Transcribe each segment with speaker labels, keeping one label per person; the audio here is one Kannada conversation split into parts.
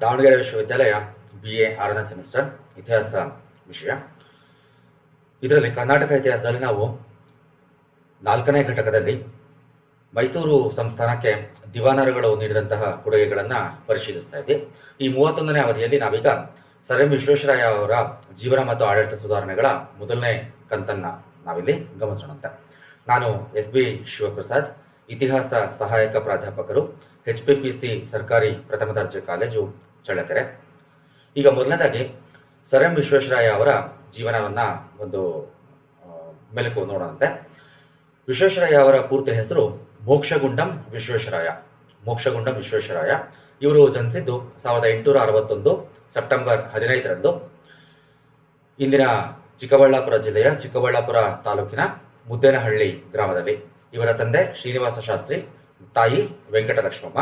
Speaker 1: ದಾವಣಗೆರೆ ವಿಶ್ವವಿದ್ಯಾಲಯ ಬಿ ಎ ಆರನೇ ಸೆಮಿಸ್ಟರ್ ಇತಿಹಾಸ ವಿಷಯ. ಇದರಲ್ಲಿ ಕರ್ನಾಟಕ ಇತಿಹಾಸದಲ್ಲಿ ನಾವು ನಾಲ್ಕನೇ ಘಟಕದಲ್ಲಿ ಮೈಸೂರು ಸಂಸ್ಥಾನಕ್ಕೆ ದಿವಾನರುಗಳು ನೀಡಿದಂತಹ ಕೊಡುಗೆಗಳನ್ನು ಪರಿಶೀಲಿಸ್ತಾ ಇದ್ದೆ ಈ ಮೂವತ್ತೊಂದನೇ ಅವಧಿಯಲ್ಲಿ ನಾವೀಗ ಸರ್ ಎಂ ವಿಶ್ವೇಶ್ವರಯ್ಯ ಅವರ ಜೀವನ ಮತ್ತು ಆಡಳಿತ ಸುಧಾರಣೆಗಳ ಮೊದಲನೇ ಕಂತನ್ನ ನಾವಿಲ್ಲಿ ಗಮನಿಸೋಣಂತೆ. ನಾನು ಎಸ್ ಬಿ ಶಿವಪ್ರಸಾದ್ ಇತಿಹಾಸ ಸಹಾಯಕ ಪ್ರಾಧ್ಯಾಪಕರು ಎಚ್ ಪಿ ಪಿ ಸಿ ಸರ್ಕಾರಿ ಪ್ರಥಮ ದರ್ಜೆ ಕಾಲೇಜು ಚಳ್ಳಕೆರೆ. ಈಗ ಮೊದಲನೇದಾಗಿ ಸರ್ ಎಂ ವಿಶ್ವೇಶ್ವರಯ್ಯ ಅವರ ಜೀವನವನ್ನ ಒಂದು ಮೆಲುಕು ನೋಡೋಣಂತೆ. ವಿಶ್ವೇಶ್ವರಯ್ಯ ಅವರ ಪೂರ್ತಿ ಹೆಸರು ಮೋಕ್ಷಗುಂಡಂ ವಿಶ್ವೇಶ್ವರಯ್ಯ. ಮೋಕ್ಷಗುಂಡಂ ವಿಶ್ವೇಶ್ವರಯ್ಯ. ಇವರು ಜನಿಸಿದ್ದು ಸಾವಿರದ ಎಂಟುನೂರ ಅರವತ್ತೊಂದು ಸೆಪ್ಟೆಂಬರ್ ಹದಿನೈದರಂದು. ಇಂದಿನ ಚಿಕ್ಕಬಳ್ಳಾಪುರ ಜಿಲ್ಲೆಯ ಚಿಕ್ಕಬಳ್ಳಾಪುರ ತಾಲೂಕಿನ ಮುದ್ದೇನಹಳ್ಳಿ ಗ್ರಾಮದಲ್ಲಿ. ಇವರ ತಂದೆ ಶ್ರೀನಿವಾಸ ಶಾಸ್ತ್ರಿ, ತಾಯಿ ವೆಂಕಟಲಕ್ಷ್ಮಮ್ಮ.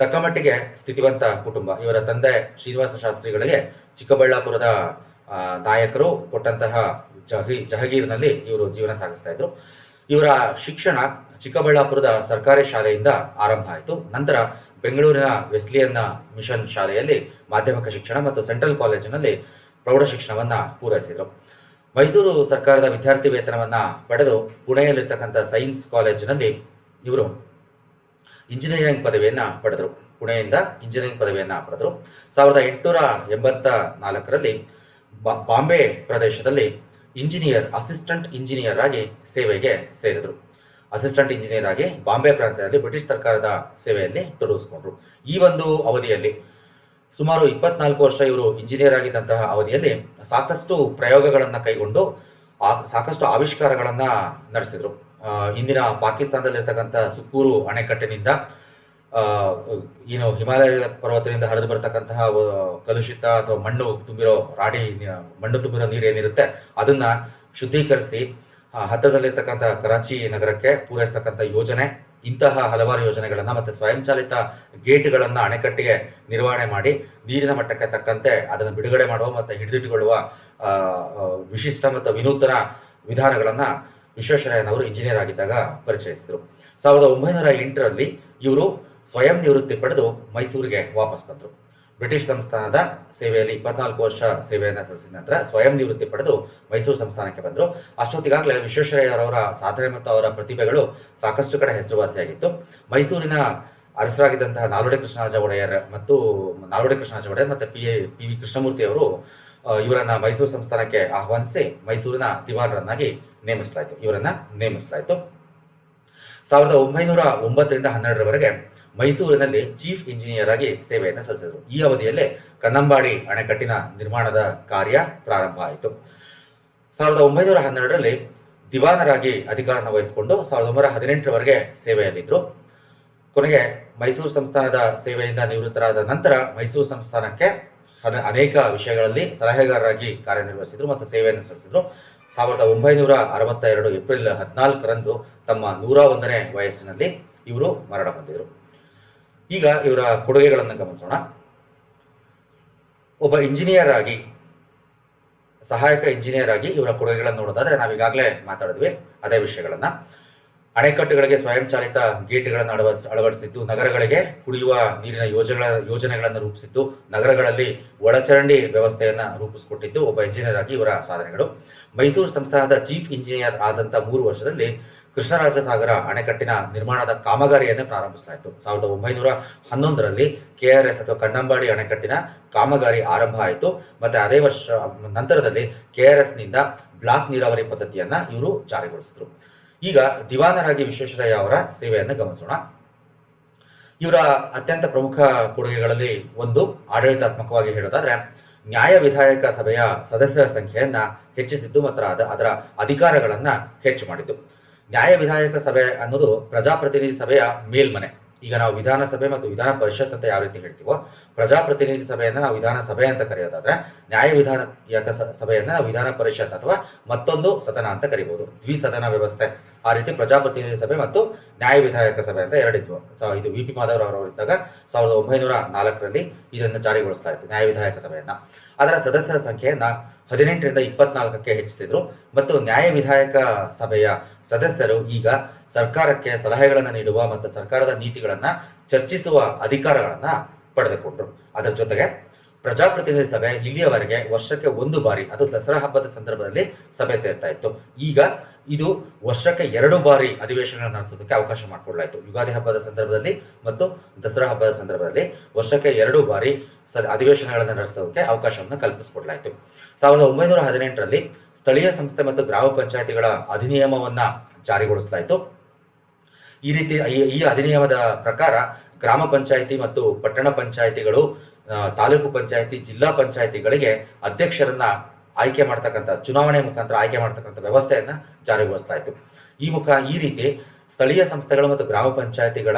Speaker 1: ತಕ್ಕಮಟ್ಟಿಗೆ ಸ್ಥಿತಿವಂತ ಕುಟುಂಬ. ಇವರ ತಂದೆ ಶ್ರೀನಿವಾಸ ಶಾಸ್ತ್ರಿಗಳಿಗೆ ಚಿಕ್ಕಬಳ್ಳಾಪುರದ ನಾಯಕರು ಕೊಟ್ಟಂತಹ ಜಹಿ, ಜಹಗೀರ್ನಲ್ಲಿ ಇವರು ಜೀವನ ಸಾಗಿಸ್ತಾ ಇದ್ರು. ಇವರ ಶಿಕ್ಷಣ ಚಿಕ್ಕಬಳ್ಳಾಪುರದ ಸರ್ಕಾರಿ ಶಾಲೆಯಿಂದ ಆರಂಭ ಆಯಿತು. ನಂತರ ಬೆಂಗಳೂರಿನ ವೆಸ್ಲಿಯನ್ನ ಮಿಷನ್ ಶಾಲೆಯಲ್ಲಿ ಮಾಧ್ಯಮಿಕ ಶಿಕ್ಷಣ ಮತ್ತು ಸೆಂಟ್ರಲ್ ಕಾಲೇಜಿನಲ್ಲಿ ಪ್ರೌಢ ಶಿಕ್ಷಣವನ್ನ ಪೂರೈಸಿದರು. ಮೈಸೂರು ಸರ್ಕಾರದ ವಿದ್ಯಾರ್ಥಿ ವೇತನವನ್ನ ಪಡೆದು ಪುಣೆಯಲ್ಲಿರ್ತಕ್ಕಂಥ ಸೈನ್ಸ್ ಕಾಲೇಜಿನಲ್ಲಿ ಇವರು ಇಂಜಿನಿಯರಿಂಗ್ ಪದವಿಯನ್ನು ಪಡೆದರು. ಪುಣೆಯಿಂದ ಇಂಜಿನಿಯರಿಂಗ್ ಪದವಿಯನ್ನು ಪಡೆದರು. ಸಾವಿರದ ಎಂಟುನೂರ ಎಂಬತ್ತ ನಾಲ್ಕರಲ್ಲಿ ಬಾಂಬೆ ಪ್ರದೇಶದಲ್ಲಿ ಇಂಜಿನಿಯರ್, ಅಸಿಸ್ಟೆಂಟ್ ಇಂಜಿನಿಯರ್ ಆಗಿ ಸೇವೆಗೆ ಸೇರಿದರು. ಅಸಿಸ್ಟೆಂಟ್ ಇಂಜಿನಿಯರ್ ಆಗಿ ಬಾಂಬೆ ಪ್ರಾಂತ್ಯದಲ್ಲಿ ಬ್ರಿಟಿಷ್ ಸರ್ಕಾರದ ಸೇವೆಯಲ್ಲಿ ತೊಡಗಿಸಿಕೊಂಡ್ರು. ಈ ಒಂದು ಅವಧಿಯಲ್ಲಿ ಸುಮಾರು ಇಪ್ಪತ್ನಾಲ್ಕು ವರ್ಷ ಇವರು ಇಂಜಿನಿಯರ್ ಆಗಿದ್ದಂತಹ ಅವಧಿಯಲ್ಲಿ ಸಾಕಷ್ಟು ಪ್ರಯೋಗಗಳನ್ನು ಕೈಗೊಂಡು ಸಾಕಷ್ಟು ಆವಿಷ್ಕಾರಗಳನ್ನು ನಡೆಸಿದ್ರು. ಇಂದಿನ ಪಾಕಿಸ್ತಾನದಲ್ಲಿರ್ತಕ್ಕಂಥ ಸುಕ್ಕೂರು ಅಣೆಕಟ್ಟಿನಿಂದ ಏನು ಹಿಮಾಲಯ ಪರ್ವತದಿಂದ ಹರಿದು ಬರ್ತಕ್ಕಂತಹ ಕಲುಷಿತ ಅಥವಾ ಮಣ್ಣು ತುಂಬಿರೋ ರಾಡಿ, ಮಣ್ಣು ತುಂಬಿರೋ ನೀರು ಏನಿರುತ್ತೆ ಅದನ್ನ ಶುದ್ಧೀಕರಿಸಿ ಹತ್ತಿರದಲ್ಲಿರ್ತಕ್ಕಂಥ ಕರಾಚಿ ನಗರಕ್ಕೆ ಪೂರೈಸ್ತಕ್ಕಂಥ ಯೋಜನೆ ಇಂತಹ ಹಲವಾರು ಯೋಜನೆಗಳನ್ನು ಮತ್ತೆ ಸ್ವಯಂಚಾಲಿತ ಗೇಟ್ಗಳನ್ನು ಅಣೆಕಟ್ಟಿಗೆ ನಿರ್ವಹಣೆ ಮಾಡಿ ನೀರಿನ ಮಟ್ಟಕ್ಕೆ ತಕ್ಕಂತೆ ಅದನ್ನು ಬಿಡುಗಡೆ ಮಾಡುವ ಮತ್ತು ಹಿಡಿದಿಟ್ಟುಕೊಳ್ಳುವ ವಿಶಿಷ್ಟ ಮತ್ತು ವಿನೂತನ ವಿಧಾನಗಳನ್ನ ವಿಶ್ವೇಶ್ವರಯ್ಯನವರು ಇಂಜಿನಿಯರ್ ಆಗಿದ್ದಾಗ ಪರಿಚಯಿಸಿದರು. ಸಾವಿರದ ಒಂಬೈನೂರ ಎಂಟರಲ್ಲಿ ಇವರು ಸ್ವಯಂ ನಿವೃತ್ತಿ ಪಡೆದು ಮೈಸೂರಿಗೆ ವಾಪಸ್ ಬಂದರು. ಬ್ರಿಟಿಷ್ ಸಂಸ್ಥಾನದ ಸೇವೆಯಲ್ಲಿ ಇಪ್ಪತ್ನಾಲ್ಕು ವರ್ಷ ಸೇವೆಯನ್ನು ಸಲ್ಲಿಸಿದ ನಂತರ ಸ್ವಯಂ ನಿವೃತ್ತಿ ಪಡೆದು ಮೈಸೂರು ಸಂಸ್ಥಾನಕ್ಕೆ ಬಂದರು. ಅಷ್ಟೊತ್ತಿಗಾಗಲೇ ವಿಶ್ವೇಶ್ವರಯ್ಯರವರ ಸಾಧನೆ ಮತ್ತು ಅವರ ಪ್ರತಿಭೆಗಳು ಸಾಕಷ್ಟು ಕಡೆ ಹೆಸರುವಾಸಿಯಾಗಿತ್ತು. ಮೈಸೂರಿನ ಅರಸರಾಗಿದ್ದಂತಹ ನಾಲ್ವಡಿ ಕೃಷ್ಣರಾಜ ಒಡೆಯರ್ ಮತ್ತು ನಾಲ್ವಡಿ ಕೃಷ್ಣರಾಜ ಒಡೆಯರ್ ಮತ್ತು ಪಿ ಪಿ ವಿ ಕೃಷ್ಣಮೂರ್ತಿ ಅವರು ಇವರನ್ನ ಮೈಸೂರು ಸಂಸ್ಥಾನಕ್ಕೆ ಆಹ್ವಾನಿಸಿ ಮೈಸೂರಿನ ದಿವಾನರನ್ನಾಗಿ ನೇಮಿಸಲಾಯಿತು. ಇವರನ್ನ ನೇಮಿಸಲಾಯಿತು. ಸಾವಿರದ ಒಂಬೈನೂರ ಒಂಬತ್ತರಿಂದ ಹನ್ನೆರಡರವರೆಗೆ ಮೈಸೂರಿನಲ್ಲಿ ಚೀಫ್ ಇಂಜಿನಿಯರ್ ಆಗಿ ಸೇವೆಯನ್ನು ಸಲ್ಲಿಸಿದರು. ಈ ಅವಧಿಯಲ್ಲೇ ಕನ್ನಂಬಾಡಿ ಅಣೆಕಟ್ಟಿನ ನಿರ್ಮಾಣದ ಕಾರ್ಯ ಪ್ರಾರಂಭ ಆಯಿತು. ಸಾವಿರದ ಒಂಬೈನೂರ ಹನ್ನೆರಡರಲ್ಲಿ ದಿವಾನರಾಗಿ ಅಧಿಕಾರವನ್ನು ವಹಿಸಿಕೊಂಡು ಸಾವಿರದ ಒಂಬೈನೂರ ಹದಿನೆಂಟರವರೆಗೆ ಸೇವೆಯಲ್ಲಿದ್ದರು ಕೊನೆಗೆ ಮೈಸೂರು ಸಂಸ್ಥಾನದ ಸೇವೆಯಿಂದ ನಿವೃತ್ತರಾದ ನಂತರ ಮೈಸೂರು ಸಂಸ್ಥಾನಕ್ಕೆ ಅನ- ಅನೇಕ ವಿಷಯಗಳಲ್ಲಿ ಸಲಹೆಗಾರರಾಗಿ ಕಾರ್ಯನಿರ್ವಹಿಸಿದರು ಮತ್ತು ಸೇವೆಯನ್ನು ಸಲ್ಲಿಸಿದರು. ಸಾವಿರದ ಒಂಬೈನೂರ ಅರವತ್ತ ಎರಡು ಏಪ್ರಿಲ್ ಹದಿನಾಲ್ಕರಂದು ತಮ್ಮ ನೂರ ಒಂದನೇ ವಯಸ್ಸಿನಲ್ಲಿ ಇವರು ಮರಣ ಹೊಂದಿದರು. ಈಗ ಇವರ ಕೊಡುಗೆಗಳನ್ನು ಗಮನಿಸೋಣ. ಒಬ್ಬ ಇಂಜಿನಿಯರ್ ಆಗಿ ಸಹಾಯಕ ಇಂಜಿನಿಯರ್ ಆಗಿ ಇವರ ಕೊಡುಗೆಗಳನ್ನು ನೋಡೋದಾದ್ರೆ ನಾವೀಗಾಗಲೇ ಮಾತಾಡಿದ್ವಿ ಅದೇ ವಿಷಯಗಳನ್ನ. ಅಣೆಕಟ್ಟುಗಳಿಗೆ ಸ್ವಯಂಚಾಲಿತ ಗೇಟ್ಗಳನ್ನು ಅಳವ ಅಳವಡಿಸಿದ್ದು, ನಗರಗಳಿಗೆ ಕುಡಿಯುವ ನೀರಿನ ಯೋಜನೆಗಳ, ಯೋಜನೆಗಳನ್ನು ರೂಪಿಸಿದ್ದು, ನಗರಗಳಲ್ಲಿ ಒಳಚರಂಡಿ ವ್ಯವಸ್ಥೆಯನ್ನು ರೂಪಿಸಿಕೊಟ್ಟಿದ್ದು ಒಬ್ಬ ಇಂಜಿನಿಯರ್ ಆಗಿ ಇವರ ಸಾಧನೆಗಳು. ಮೈಸೂರು ಸಂಸ್ಥಾನದ ಚೀಫ್ ಇಂಜಿನಿಯರ್ ಆದಂಥ ಮೂರು ವರ್ಷದಲ್ಲಿ ಕೃಷ್ಣರಾಜ ಸಾಗರ ಅಣೆಕಟ್ಟಿನ ನಿರ್ಮಾಣದ ಕಾಮಗಾರಿಯನ್ನೇ ಪ್ರಾರಂಭಿಸಲಾಯಿತು. ಸಾವಿರದ ಒಂಬೈನೂರ ಹನ್ನೊಂದರಲ್ಲಿ ಕೆಆರ್ಎಸ್ ಅಥವಾ ಕಣ್ಣಂಬಾಡಿ ಅಣೆಕಟ್ಟಿನ ಕಾಮಗಾರಿ ಆರಂಭ ಆಯಿತು. ಮತ್ತೆ ಅದೇ ವರ್ಷ, ನಂತರದಲ್ಲಿ ಕೆಆರ್ಎಸ್ನಿಂದ ಬ್ಲಾಕ್ ನೀರಾವರಿ ಪದ್ಧತಿಯನ್ನ ಇವರು ಜಾರಿಗೊಳಿಸಿದ್ರು. ಈಗ ದಿವಾನರಾಗಿ ವಿಶ್ವೇಶ್ವರಯ್ಯ ಅವರ ಸೇವೆಯನ್ನು ಗಮನಿಸೋಣ. ಇವರ ಅತ್ಯಂತ ಪ್ರಮುಖ ಕೊಡುಗೆಗಳಲ್ಲಿ ಒಂದು ಆಡಳಿತಾತ್ಮಕವಾಗಿ ಹೇಳೋದಾದ್ರೆ, ನ್ಯಾಯ ವಿಧಾಯಕ ಸಭೆಯ ಸದಸ್ಯರ ಸಂಖ್ಯೆಯನ್ನ ಹೆಚ್ಚಿಸಿದ್ದು ಮತ್ತು ಅದರ ಅಧಿಕಾರಗಳನ್ನ ಹೆಚ್ಚು ಮಾಡಿದ್ದು. ನ್ಯಾಯ ವಿಧಾಯಕ ಸಭೆ ಅನ್ನೋದು ಪ್ರಜಾಪ್ರತಿನಿಧಿ ಸಭೆಯ ಮೇಲ್ಮನೆ. ಈಗ ನಾವು ವಿಧಾನಸಭೆ ಮತ್ತು ವಿಧಾನ ಪರಿಷತ್ ಅಂತ ಯಾವ ರೀತಿ ಹೇಳ್ತೀವೋ, ಪ್ರಜಾಪ್ರತಿನಿಧಿ ಸಭೆಯನ್ನ ನಾವು ವಿಧಾನಸಭೆ ಅಂತ ಕರೆಯೋದಾದ್ರೆ, ನ್ಯಾಯ ವಿಧಾನ ಸಭೆಯನ್ನು ನಾವು ವಿಧಾನ ಪರಿಷತ್ ಅಥವಾ ಮತ್ತೊಂದು ಸದನ ಅಂತ ಕರಿಬಹುದು ದ್ವಿಸದನ ವ್ಯವಸ್ಥೆ. ಆ ರೀತಿ ಪ್ರಜಾಪ್ರತಿನಿಧಿ ಸಭೆ ಮತ್ತು ನ್ಯಾಯ ವಿಧಾಯಕ ಸಭೆ ಅಂತ ಎರಡಿದ್ವು. ಇದು ವಿ ಪಿ ಮಾಧವ್ ಅವರು ಇದ್ದಾಗ ಸಾವಿರದ ಒಂಬೈನೂರ ನಾಲ್ಕರಲ್ಲಿ ಇದನ್ನು ಜಾರಿಗೊಳಿಸ್ತಾ ಇತ್ತು, ನ್ಯಾಯ ವಿಧಾಯಕ ಸಭೆಯನ್ನ. ಅದರ ಸದಸ್ಯರ ಸಂಖ್ಯೆಯನ್ನ ಹದಿನೆಂಟರಿಂದ ಇಪ್ಪತ್ನಾಲ್ಕಕ್ಕೆ ಹೆಚ್ಚಿಸಿದ್ರು. ಮತ್ತು ನ್ಯಾಯ ವಿಧಾಯಕ ಸಭೆಯ ಸದಸ್ಯರು ಈಗ ಸರ್ಕಾರಕ್ಕೆ ಸಲಹೆಗಳನ್ನು ನೀಡುವ ಮತ್ತು ಸರ್ಕಾರದ ನೀತಿಗಳನ್ನು ಚರ್ಚಿಸುವ ಅಧಿಕಾರಗಳನ್ನು ಪಡೆದುಕೊಂಡರು. ಅದರ ಜೊತೆಗೆ ಪ್ರಜಾಪ್ರತಿನಿಧಿ ಸಭೆ ಇಲ್ಲಿಯವರೆಗೆ ವರ್ಷಕ್ಕೆ ಒಂದು ಬಾರಿ, ಅದು ದಸರಾ ಹಬ್ಬದ ಸಂದರ್ಭದಲ್ಲಿ ಸಭೆ ಸೇರ್ತಾ ಇತ್ತು. ಈಗ ಇದು ವರ್ಷಕ್ಕೆ ಎರಡು ಬಾರಿ ಅಧಿವೇಶನ ನಡೆಸೋದಕ್ಕೆ ಅವಕಾಶ ಮಾಡಿಕೊಡ್ಲಾಯಿತು. ಯುಗಾದಿ ಹಬ್ಬದ ಸಂದರ್ಭದಲ್ಲಿ ಮತ್ತು ದಸರಾ ಹಬ್ಬದ ಸಂದರ್ಭದಲ್ಲಿ ವರ್ಷಕ್ಕೆ ಎರಡು ಬಾರಿ ಸ ಅಧಿವೇಶನಗಳನ್ನು ನಡೆಸೋದಕ್ಕೆ ಅವಕಾಶವನ್ನು ಕಲ್ಪಿಸಿಕೊಡ್ಲಾಯಿತು. ಸಾವಿರದ ಒಂಬೈನೂರ ಹದಿನೆಂಟರಲ್ಲಿ ಸ್ಥಳೀಯ ಸಂಸ್ಥೆ ಮತ್ತು ಗ್ರಾಮ ಪಂಚಾಯಿತಿಗಳ ಅಧಿನಿಯಮವನ್ನ ಜಾರಿಗೊಳಿಸಲಾಯಿತು. ಈ ರೀತಿ ಈ- ಅಧಿನಿಯಮದ ಪ್ರಕಾರ ಗ್ರಾಮ ಪಂಚಾಯಿತಿ ಮತ್ತು ಪಟ್ಟಣ ಪಂಚಾಯಿತಿಗಳು ತಾಲೂಕು ಪಂಚಾಯಿತಿ, ಜಿಲ್ಲಾ ಪಂಚಾಯಿತಿಗಳಿಗೆ ಅಧ್ಯಕ್ಷರನ್ನ ಆಯ್ಕೆ ಮಾಡ್ತಕ್ಕಂಥ, ಚುನಾವಣೆ ಮುಖಾಂತರ ಆಯ್ಕೆ ಮಾಡ್ತಕ್ಕಂಥ ವ್ಯವಸ್ಥೆಯನ್ನ ಜಾರಿಗೊಳಿಸ್ತಾ ಇತ್ತು. ಈ ಮುಖ, ಈ ರೀತಿ ಸ್ಥಳೀಯ ಸಂಸ್ಥೆಗಳು ಮತ್ತು ಗ್ರಾಮ ಪಂಚಾಯಿತಿಗಳ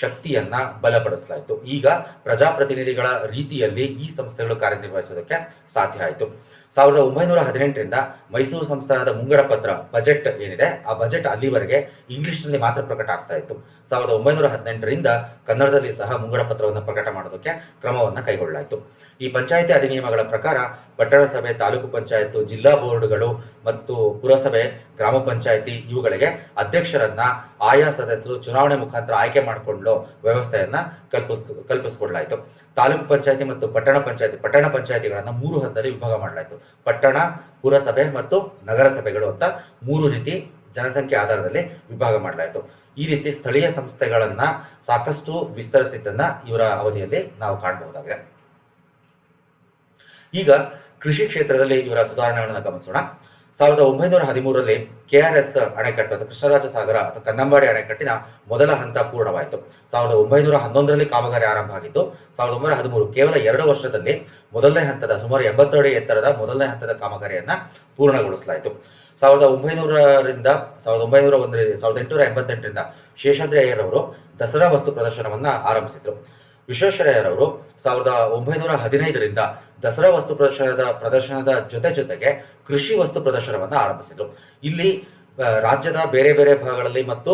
Speaker 1: ಶಕ್ತಿಯನ್ನ ಬಲಪಡಿಸಲಾಯಿತು ಈಗ ಪ್ರಜಾಪ್ರತಿನಿಧಿಗಳ ರೀತಿಯಲ್ಲಿ ಈ ಸಂಸ್ಥೆಗಳು ಕಾರ್ಯನಿರ್ವಹಿಸೋದಕ್ಕೆ ಸಾಧ್ಯ ಆಯಿತು. ಸಾವಿರದ ಒಂಬೈನೂರ ಹದಿನೆಂಟರಿಂದ ಮೈಸೂರು ಸಂಸ್ಥಾನದ ಮುಂಗಡ ಪತ್ರ, ಬಜೆಟ್ ಏನಿದೆ, ಆ ಬಜೆಟ್ ಅಲ್ಲಿವರೆಗೆ ಇಂಗ್ಲಿಷ್ನಲ್ಲಿ ಮಾತ್ರ ಪ್ರಕಟ ಆಗ್ತಾ ಇತ್ತು. ಸಾವಿರದ ಒಂಬೈನೂರ ಹದಿನೆಂಟರಿಂದ ಕನ್ನಡದಲ್ಲಿ ಸಹ ಮುಂಗಡ ಪತ್ರವನ್ನು ಪ್ರಕಟ ಮಾಡೋದಕ್ಕೆ ಕ್ರಮವನ್ನು ಕೈಗೊಳ್ಳಲಾಯಿತು. ಈ ಪಂಚಾಯಿತಿ ಅಧಿನಿಯಮಗಳ ಪ್ರಕಾರ ಪಟ್ಟಣ ಸಭೆ ತಾಲೂಕು ಪಂಚಾಯತ್ ಜಿಲ್ಲಾ ಬೋರ್ಡ್ಗಳು ಮತ್ತು ಪುರಸಭೆ, ಗ್ರಾಮ ಪಂಚಾಯಿತಿ ಇವುಗಳಿಗೆ ಅಧ್ಯಕ್ಷರನ್ನ, ಆಯಾ ಸದಸ್ಯರು ಚುನಾವಣೆ ಮುಖಾಂತರ ಆಯ್ಕೆ ಮಾಡಿಕೊಂಡು ವ್ಯವಸ್ಥೆಯನ್ನ ಕಲ್ಪಿಸ್, ಕಲ್ಪಿಸಿಕೊಡ್ಲಾಯಿತು. ತಾಲೂಕು ಪಂಚಾಯತಿ ಮತ್ತು ಪಟ್ಟಣ ಪಂಚಾಯತಿ, ಪಟ್ಟಣ ಪಂಚಾಯಿತಿಗಳನ್ನು ಮೂರು ಹಂತದಲ್ಲಿ ವಿಭಾಗ ಮಾಡಲಾಯಿತು. ಪಟ್ಟಣ, ಪುರಸಭೆ ಮತ್ತು ನಗರಸಭೆಗಳು ಅಂತ ಮೂರು ರೀತಿ ಜನಸಂಖ್ಯೆ ಆಧಾರದಲ್ಲಿ ವಿಭಾಗ ಮಾಡಲಾಯಿತು. ಈ ರೀತಿ ಸ್ಥಳೀಯ ಸಂಸ್ಥೆಗಳನ್ನ ಸಾಕಷ್ಟು ವಿಸ್ತರಿಸಿದ್ದನ್ನ ಇವರ ಅವಧಿಯಲ್ಲಿ ನಾವು ಕಾಣಬಹುದಾಗಿದೆ. ಈಗ ಕೃಷಿ ಕ್ಷೇತ್ರದಲ್ಲಿ ಇವರ ಸುಧಾರಣೆಗಳನ್ನು ಗಮನಿಸೋಣ. ಸಾವಿರದ ಒಂಬೈನೂರ ಹದಿಮೂರರಲ್ಲಿ ಎಸ್ ಅಣೆಕಟ್ಟು ಅಥವಾ ಕೃಷ್ಣರಾಜ ಸಾಗರ ಅಥವಾ ಕನ್ನಂಬಾಡಿ ಅಣೆಕಟ್ಟಿನ ಮೊದಲ ಹಂತ ಪೂರ್ಣವಾಯಿತು. ಸಾವಿರದ ಒಂಬೈನೂರ ಹನ್ನೊಂದರಲ್ಲಿ ಕಾಮಗಾರಿ ಆರಂಭ ಆಗಿತ್ತು ಸಾವಿರದ ಒಂಬೈನೂರ ಹದಿಮೂರು ಕೇವಲ ಎರಡು ವರ್ಷದಲ್ಲಿ ಮೊದಲನೇ ಹಂತದ, ಸುಮಾರು ಎಂಬತ್ತು ಅಡಿ ಎತ್ತರದ ಮೊದಲನೇ ಹಂತದ ಕಾಮಗಾರಿಯನ್ನ ಪೂರ್ಣಗೊಳಿಸಲಾಯಿತು. ಸಾವಿರದ ಒಂಬೈನೂರರಿಂದ, ಸಾವಿರದ ಒಂಬೈನೂರ ಒಂದರಿಂದ ಸಾವಿರದ ಎಂಟುನೂರ ಎಂಬತ್ತೆಂಟರಿಂದ ಶೇಷಾದ್ರಿ ಅಯ್ಯರವರು ದಸರಾ ವಸ್ತು ಪ್ರದರ್ಶನವನ್ನ ಆರಂಭಿಸಿದ್ರು. ವಿಶ್ವೇಶ್ವರಯ್ಯರವರು ಸಾವಿರದ ಒಂಬೈನೂರ ಹದಿನೈದರಿಂದ ದಸರಾ ವಸ್ತು ಪ್ರದರ್ಶನದ ಪ್ರದರ್ಶನದ ಜೊತೆ ಜೊತೆಗೆ ಕೃಷಿ ವಸ್ತು ಪ್ರದರ್ಶನವನ್ನು ಆರಂಭಿಸಿದ್ರು. ಇಲ್ಲಿ ರಾಜ್ಯದ ಬೇರೆ ಬೇರೆ ಭಾಗಗಳಲ್ಲಿ ಮತ್ತು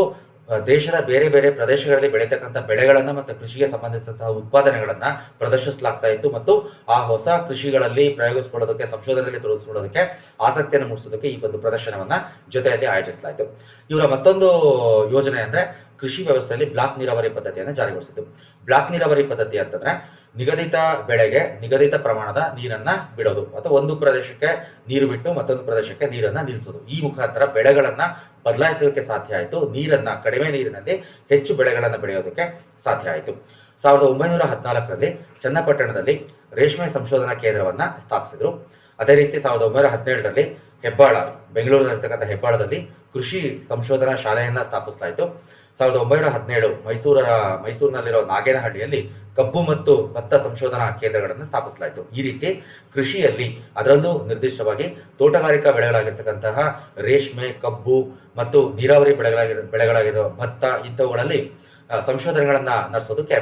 Speaker 1: ದೇಶದ ಬೇರೆ ಬೇರೆ ಪ್ರದೇಶಗಳಲ್ಲಿ ಬೆಳೀತಕ್ಕಂಥ ಬೆಳೆಗಳನ್ನ ಮತ್ತು ಕೃಷಿಗೆ ಸಂಬಂಧಿಸಿದಂತಹ ಉತ್ಪಾದನೆಗಳನ್ನ ಪ್ರದರ್ಶಿಸಲಾಗ್ತಾ ಇತ್ತು ಮತ್ತು ಆ ಹೊಸ ಕೃಷಿಗಳಲ್ಲಿ ಪ್ರಯೋಗಿಸ್ಕೊಳ್ಳೋದಕ್ಕೆ, ಸಂಶೋಧನೆಯಲ್ಲಿ ತೋರಿಸ್ಕೊಳ್ಳೋದಕ್ಕೆ ಆಸಕ್ತಿಯನ್ನು ಮೂಡಿಸೋದಕ್ಕೆ ಈ ಒಂದು ಪ್ರದರ್ಶನವನ್ನ ಜೊತೆಯಲ್ಲಿ ಆಯೋಜಿಸಲಾಯಿತು. ಇವರ ಮತ್ತೊಂದು ಯೋಜನೆ ಅಂದ್ರೆ ಕೃಷಿ ವ್ಯವಸ್ಥೆಯಲ್ಲಿ ಬ್ಲಾಕ್ ನೀರಾವರಿ ಪದ್ಧತಿಯನ್ನು ಜಾರಿಗೊಳಿಸಿದ್ದು. ಬ್ಲಾಕ್ ನೀರಾವರಿ ಪದ್ಧತಿ ಅಂತಂದ್ರೆ ನಿಗದಿತ ಬೆಳೆಗೆ ನಿಗದಿತ ಪ್ರಮಾಣದ ನೀರನ್ನ ಬಿಡೋದು. ಅಥವಾ ಒಂದು ಪ್ರದೇಶಕ್ಕೆ ನೀರು ಬಿಟ್ಟು ಮತ್ತೊಂದು ಪ್ರದೇಶಕ್ಕೆ ನೀರನ್ನ ನಿಲ್ಲಿಸೋದು ಈ ಮುಖಾಂತರ ಬೆಳೆಗಳನ್ನ ಬದಲಾಯಿಸೋದಕ್ಕೆ ಸಾಧ್ಯ ಆಯಿತು. ನೀರನ್ನ, ಕಡಿಮೆ ನೀರಿನಲ್ಲಿ ಹೆಚ್ಚು ಬೆಳೆಗಳನ್ನು ಬೆಳೆಯೋದಕ್ಕೆ ಸಾಧ್ಯ ಆಯಿತು. ಸಾವಿರದ ಒಂಬೈನೂರ ಹದಿನಾಲ್ಕರಲ್ಲಿ ಚನ್ನಪಟ್ಟಣದಲ್ಲಿ ರೇಷ್ಮೆ ಸಂಶೋಧನಾ ಕೇಂದ್ರವನ್ನ ಸ್ಥಾಪಿಸಿದ್ರು. ಅದೇ ರೀತಿ ಸಾವಿರದ ಒಂಬೈನೂರ ಹದಿನೇಳರಲ್ಲಿ ಹೆಬ್ಬಾಳ ಬೆಂಗಳೂರಿನಲ್ಲಿರ್ತಕ್ಕಂಥ ಹೆಬ್ಬಾಳದಲ್ಲಿ ಕೃಷಿ ಸಂಶೋಧನಾ ಶಾಲೆಯನ್ನ ಸ್ಥಾಪಿಸಲಾಯಿತು ಸಾವಿರದ ಒಂಬೈನೂರ ಹದಿನೇಳು ಮೈಸೂರ, ಮೈಸೂರಿನಲ್ಲಿರೋ ನಾಗೇನಹಳ್ಳಿಯಲ್ಲಿ ಕಬ್ಬು ಮತ್ತು ಭತ್ತ ಸಂಶೋಧನಾ ಕೇಂದ್ರಗಳನ್ನು ಸ್ಥಾಪಿಸಲಾಯಿತು ಈ ರೀತಿ ಕೃಷಿಯಲ್ಲಿ ಅದರಲ್ಲೂ ನಿರ್ದಿಷ್ಟವಾಗಿ ತೋಟಗಾರಿಕಾ ಬೆಳೆಗಳಾಗಿರ್ತಕ್ಕಂತಹ ರೇಷ್ಮೆ, ಕಬ್ಬು ಮತ್ತು ನೀರಾವರಿ ಬೆಳೆಗಳಾಗಿರೋ ಬೆಳೆಗಳಾಗಿರೋ ಭತ್ತ ಇಂಥವುಗಳಲ್ಲಿ ಸಂಶೋಧನೆಗಳನ್ನು ನಡೆಸೋದಕ್ಕೆ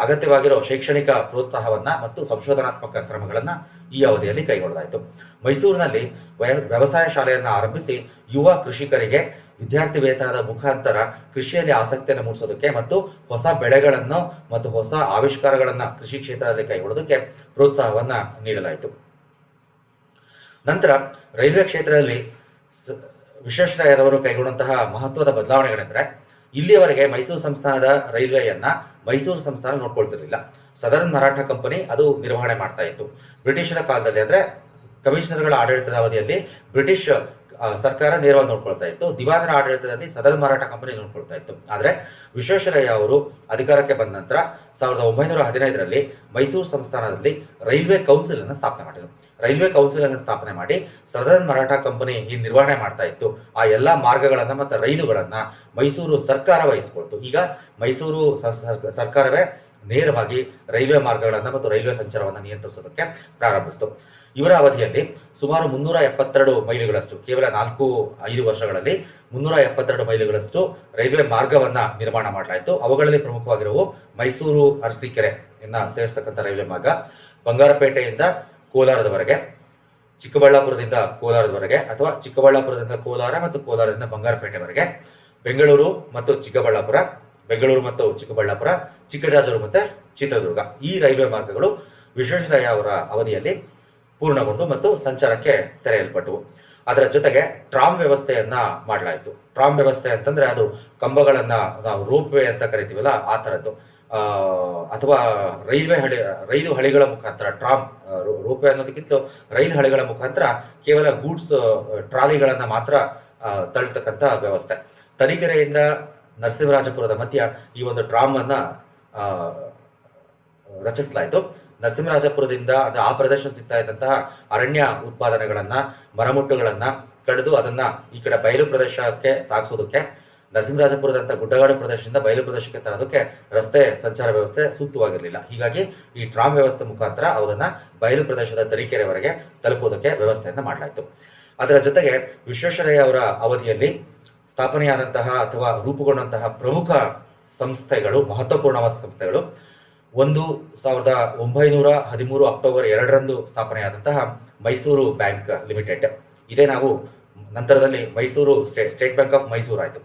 Speaker 1: ಅಗತ್ಯವಾಗಿರೋ ಶೈಕ್ಷಣಿಕ ಪ್ರೋತ್ಸಾಹವನ್ನ ಮತ್ತು ಸಂಶೋಧನಾತ್ಮಕ ಕ್ರಮಗಳನ್ನ ಈ ಅವಧಿಯಲ್ಲಿ ಕೈಗೊಳ್ಳಲಾಯಿತು. ಮೈಸೂರಿನಲ್ಲಿ ವಯ- ವ್ಯವಸಾಯ ಶಾಲೆಯನ್ನ ಆರಂಭಿಸಿ ಯುವ ಕೃಷಿಕರಿಗೆ ವಿದ್ಯಾರ್ಥಿ ವೇತನದ ಮುಖಾಂತರ ಕೃಷಿಯಲ್ಲಿ ಆಸಕ್ತಿಯನ್ನು ಮೂಡಿಸೋದಕ್ಕೆ ಮತ್ತು ಹೊಸ ಬೆಳೆಗಳನ್ನು ಮತ್ತು ಹೊಸ ಆವಿಷ್ಕಾರಗಳನ್ನ ಕೃಷಿ ಕ್ಷೇತ್ರದಲ್ಲಿ ಕೈಗೊಳ್ಳೋದಕ್ಕೆ ಪ್ರೋತ್ಸಾಹವನ್ನು ನೀಡಲಾಯಿತು. ನಂತರ ರೈಲ್ವೆ ಕ್ಷೇತ್ರದಲ್ಲಿ ವಿಶ್ವೇಶ್ವರಯ್ಯರವರು ಕೈಗೊಂಡಂತಹ ಮಹತ್ವದ ಬದಲಾವಣೆಗಳೆಂದರೆ, ಇಲ್ಲಿಯವರೆಗೆ ಮೈಸೂರು ಸಂಸ್ಥಾನದ ರೈಲ್ವೆಯನ್ನ ಮೈಸೂರು ಸಂಸ್ಥಾನ ನೋಡ್ಕೊಳ್ತಿರ್ಲಿಲ್ಲ. ಸದರ್ನ್ ಮರಾಠ ಕಂಪನಿ ಅದು ನಿರ್ವಹಣೆ ಮಾಡ್ತಾ ಇತ್ತು. ಬ್ರಿಟಿಷರ ಕಾಲದಲ್ಲಿ ಅಂದ್ರೆ ಕಮಿಷನರ್ಗಳ ಆಡಳಿತದ ಅವಧಿಯಲ್ಲಿ ಬ್ರಿಟಿಷ್ ಸರ್ಕಾರ ನೇರವಾಗಿ ನೋಡ್ಕೊಳ್ತಾ ಇತ್ತು. ದಿವಾನರ ಆಡಳಿತದಲ್ಲಿ ಸದರ್ನ್ ಮರಾಠ ಕಂಪನಿ ನೋಡ್ಕೊಳ್ತಾ ಇತ್ತು. ಆದ್ರೆ ವಿಶ್ವೇಶ್ವರಯ್ಯ ಅವರು ಅಧಿಕಾರಕ್ಕೆ ಬಂದ ನಂತರ ಸಾವಿರದ ಒಂಬೈನೂರ ಹದಿನೈದರಲ್ಲಿ ಮೈಸೂರು ಸಂಸ್ಥಾನದಲ್ಲಿ ರೈಲ್ವೆ ಕೌನ್ಸಿಲ್ ಅನ್ನು ಸ್ಥಾಪನೆ ಮಾಡಿದರು. ರೈಲ್ವೆ ಕೌನ್ಸಿಲ್ ಅನ್ನು ಸ್ಥಾಪನೆ ಮಾಡಿ ಸದರ್ನ್ ಮರಾಠ ಕಂಪನಿ ಈ ನಿರ್ವಹಣೆ ಮಾಡ್ತಾ ಇತ್ತು. ಆ ಎಲ್ಲಾ ಮಾರ್ಗಗಳನ್ನ ಮತ್ತು ರೈಲುಗಳನ್ನ ಮೈಸೂರು ಸರ್ಕಾರ ವಹಿಸಿಕೊಳ್ತು. ಈಗ ಮೈಸೂರು ಸರ್ಕಾರವೇ ನೇರವಾಗಿ ರೈಲ್ವೆ ಮಾರ್ಗಗಳನ್ನ ಮತ್ತು ರೈಲ್ವೆ ಸಂಚಾರವನ್ನು ನಿಯಂತ್ರಿಸೋದಕ್ಕೆ ಪ್ರಾರಂಭಿಸಿತು. ಇವರ ಅವಧಿಯಲ್ಲಿ ಸುಮಾರು ಮುನ್ನೂರ ಎಪ್ಪತ್ತೆರಡು ಮೈಲುಗಳಷ್ಟು, ಕೇವಲ ನಾಲ್ಕು, ಐದು ವರ್ಷಗಳಲ್ಲಿ ಮುನ್ನೂರ ಎಪ್ಪತ್ತೆರಡು ಮೈಲುಗಳಷ್ಟು ರೈಲ್ವೆ ಮಾರ್ಗವನ್ನ ನಿರ್ಮಾಣ ಮಾಡಲಾಯಿತು. ಅವುಗಳಲ್ಲಿ ಪ್ರಮುಖವಾಗಿರುವ ಮೈಸೂರು ಅರಸೀಕೆರೆ ಎನ್ನ ಸೇರಿಸ್ತಕ್ಕಂಥ ರೈಲ್ವೆ ಮಾರ್ಗ. ಬಂಗಾರಪೇಟೆಯಿಂದ ಕೋಲಾರದವರೆಗೆ ಚಿಕ್ಕಬಳ್ಳಾಪುರದಿಂದ ಕೋಲಾರದವರೆಗೆ ಅಥವಾ ಚಿಕ್ಕಬಳ್ಳಾಪುರದಿಂದ ಕೋಲಾರ ಮತ್ತು ಕೋಲಾರದಿಂದ ಬಂಗಾರಪೇಟೆವರೆಗೆ ಬೆಂಗಳೂರು ಮತ್ತು ಚಿಕ್ಕಬಳ್ಳಾಪುರ ಬೆಂಗಳೂರು ಮತ್ತು ಚಿಕ್ಕಬಳ್ಳಾಪುರ ಚಿಕ್ಕಜಾಜೂರು ಮತ್ತೆ ಚಿತ್ರದುರ್ಗ ಈ ರೈಲ್ವೆ ಮಾರ್ಗಗಳು ವಿಶ್ವೇಶ್ವರಯ್ಯ ಅವರ ಅವಧಿಯಲ್ಲಿ ಪೂರ್ಣಗೊಂಡು ಮತ್ತು ಸಂಚಾರಕ್ಕೆ ತೆರೆಯಲ್ಪಟ್ಟವು. ಅದರ ಜೊತೆಗೆ ಟ್ರಾಮ್ ವ್ಯವಸ್ಥೆಯನ್ನ ಮಾಡಲಾಯಿತು. ಟ್ರಾಮ್ ವ್ಯವಸ್ಥೆ ಅಂತಂದ್ರೆ ಅದು ಕಂಬಗಳನ್ನ ನಾವು ರೋಪ್ ವೇ ಅಂತ ಕರಿತೀವಲ್ಲ ಆ ತರದ್ದು ಆ, ಅಥವಾ ರೈಲ್ವೆ ಹಳಿ, ರೈಲು ಹಳಿಗಳ ಮುಖಾಂತರ, ಟ್ರಾಮ್ ರೋಪೆ ಅನ್ನೋದಕ್ಕಿಂತ ರೈಲು ಹಳಿಗಳ ಮುಖಾಂತರ ಕೇವಲ ಗೂಡ್ಸ್ ಟ್ರಾಲಿಗಳನ್ನು ಮಾತ್ರ ತಳ್ಳತಕ್ಕಂಥ ವ್ಯವಸ್ಥೆ. ತರೀಕೆರೆಯಿಂದ ನರಸಿಂಹರಾಜಪುರದ ಮಧ್ಯ ಈ ಒಂದು ಟ್ರಾಮ್ ಅನ್ನ ರಚಿಸಲಾಯಿತು. ನರಸಿಂಹರಾಜಪುರದಿಂದ ಅದು ಆ ಪ್ರದೇಶ ಸಿಗ್ತಾ ಇದ್ದಂತಹ ಅರಣ್ಯ ಉತ್ಪಾದನೆಗಳನ್ನ, ಮರಮುಟ್ಟುಗಳನ್ನ ಕಡಿದು ಅದನ್ನ ಈ ಕಡೆ ಬಯಲು ಪ್ರದೇಶಕ್ಕೆ ಸಾಗಿಸೋದಕ್ಕೆ ನರಸಿಂಹರಾಜಪುರದಂತ ಗುಡ್ಡಗಾಡು ಪ್ರದೇಶದಿಂದ ಬಯಲು ಪ್ರದೇಶಕ್ಕೆ ತರೋದಕ್ಕೆ ರಸ್ತೆ ಸಂಚಾರ ವ್ಯವಸ್ಥೆ ಸೂಕ್ತವಾಗಿರಲಿಲ್ಲ. ಹೀಗಾಗಿ ಈ ಟ್ರಾಮ್ ವ್ಯವಸ್ಥೆ ಮುಖಾಂತರ ಅವರನ್ನ ಬಯಲು ಪ್ರದೇಶದ ತರೀಕೆರೆವರೆಗೆ ತಲುಪುವುದಕ್ಕೆ ವ್ಯವಸ್ಥೆಯನ್ನು ಮಾಡಲಾಯಿತು. ಅದರ ಜೊತೆಗೆ ವಿಶ್ವೇಶ್ವರಯ್ಯ ಅವರ ಅವಧಿಯಲ್ಲಿ ಸ್ಥಾಪನೆಯಾದಂತಹ ಅಥವಾ ರೂಪುಗೊಂಡಂತಹ ಪ್ರಮುಖ ಸಂಸ್ಥೆಗಳು, ಮಹತ್ವಪೂರ್ಣವಾದ ಸಂಸ್ಥೆಗಳು, ಒಂದು ಸಾವಿರದ ಒಂಬೈನೂರ ಹದಿಮೂರು ಅಕ್ಟೋಬರ್ ಎರಡರಂದು ಸ್ಥಾಪನೆಯಾದಂತಹ ಮೈಸೂರು ಬ್ಯಾಂಕ್ ಲಿಮಿಟೆಡ್. ಇದೇ ನಾವು ನಂತರದಲ್ಲಿ Mysuru state state bank of Mysuru ಆಯಿತು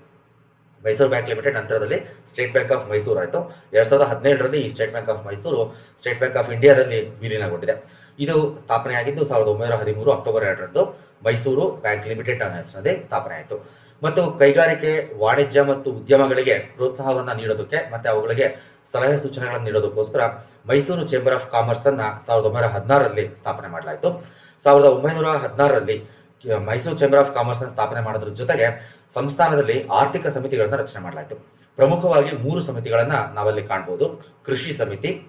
Speaker 1: ಮೈಸೂರು ಬ್ಯಾಂಕ್ ಲಿಮಿಟೆಡ್ ನಂತರದಲ್ಲಿ ಸ್ಟೇಟ್ ಬ್ಯಾಂಕ್ ಆಫ್ ಮೈಸೂರು ಆಯಿತು. ಎರಡ್ ಸಾವಿರದ ಹದಿನೇಳರಲ್ಲಿ ಈ state bank of Mysuru state bank of ಇಂಡಿಯಾದಲ್ಲಿ ವಿಲೀನಗೊಂಡಿದೆ. ಇದು ಸ್ಥಾಪನೆಯಾಗಿದ್ದು ಸಾವಿರದ ಒಂಬೈನೂರ ಹದಿಮೂರು ಅಕ್ಟೋಬರ್ ಎರಡರಂದು ಮೈಸೂರು ಬ್ಯಾಂಕ್ ಲಿಮಿಟೆಡ್ ಅನ್ನೋ ಹೆಸರಲ್ಲಿ ಸ್ಥಾಪನೆ ಆಯಿತು. ಮತ್ತು ಕೈಗಾರಿಕೆ, ವಾಣಿಜ್ಯ ಮತ್ತು ಉದ್ಯಮಗಳಿಗೆ ಪ್ರೋತ್ಸಾಹವನ್ನು ನೀಡೋದಕ್ಕೆ ಮತ್ತು ಅವುಗಳಿಗೆ ಸಲಹೆ ಸೂಚನೆಗಳನ್ನು ನೀಡೋದಕ್ಕೋಸ್ಕರ ಮೈಸೂರು ಚೇಂಬರ್ ಆಫ್ ಕಾಮರ್ಸ್ ಅನ್ನ ಸಾವಿರದ ಒಂಬೈನೂರ ಹದಿನಾರರಲ್ಲಿ ಸ್ಥಾಪನೆ ಮಾಡಲಾಯಿತು. ಸಾವಿರದ ಒಂಬೈನೂರ ಹದಿನಾರರಲ್ಲಿ ಮೈಸೂರು ಚೇಂಬರ್ ಆಫ್ ಕಾಮರ್ಸ್ ಸ್ಥಾಪನೆ ಮಾಡೋದ್ರ ಜೊತೆಗೆ ಸಂಸ್ಥಾನದಲ್ಲಿ ಆರ್ಥಿಕ ಸಮಿತಿಗಳನ್ನ ರಚನೆ ಮಾಡಲಾಯಿತು. ಪ್ರಮುಖವಾಗಿ ಮೂರು ಸಮಿತಿಗಳನ್ನ ನಾವಲ್ಲಿ ಕಾಣಬಹುದು ಕೃಷಿ ಸಮಿತಿ,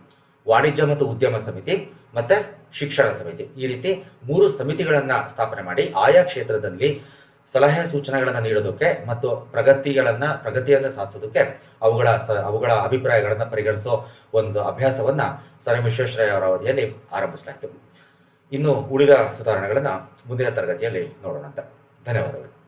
Speaker 1: ವಾಣಿಜ್ಯ ಮತ್ತು ಉದ್ಯಮ ಸಮಿತಿ ಮತ್ತೆ ಶಿಕ್ಷಣ ಸಮಿತಿ. ಈ ರೀತಿ ಮೂರು ಸಮಿತಿಗಳನ್ನ ಸ್ಥಾಪನೆ ಮಾಡಿ ಆಯಾ ಕ್ಷೇತ್ರದಲ್ಲಿ ಸಲಹೆ ಸೂಚನೆಗಳನ್ನ ನೀಡೋದಕ್ಕೆ ಮತ್ತು ಪ್ರಗತಿಗಳನ್ನ, ಪ್ರಗತಿಯನ್ನ ಸಾಧಿಸೋದಕ್ಕೆ ಅವುಗಳ ಸ- ಅವುಗಳ ಅಭಿಪ್ರಾಯಗಳನ್ನ ಪರಿಗಣಿಸೋ ಒಂದು ಅಭ್ಯಾಸವನ್ನ ಸರ್ ಎಂ ವಿಶ್ವೇಶ್ವರಯ್ಯ ಅವರ ಅವಧಿಯಲ್ಲಿ ಆರಂಭಿಸಲಾಯಿತು. ಇನ್ನು ಉಳಿದ ಸುಧಾರಣೆಗಳನ್ನ ಮುಂದಿನ ತರಗತಿಯಲ್ಲಿ ನೋಡೋಣ ಧನ್ಯವಾದಗಳು.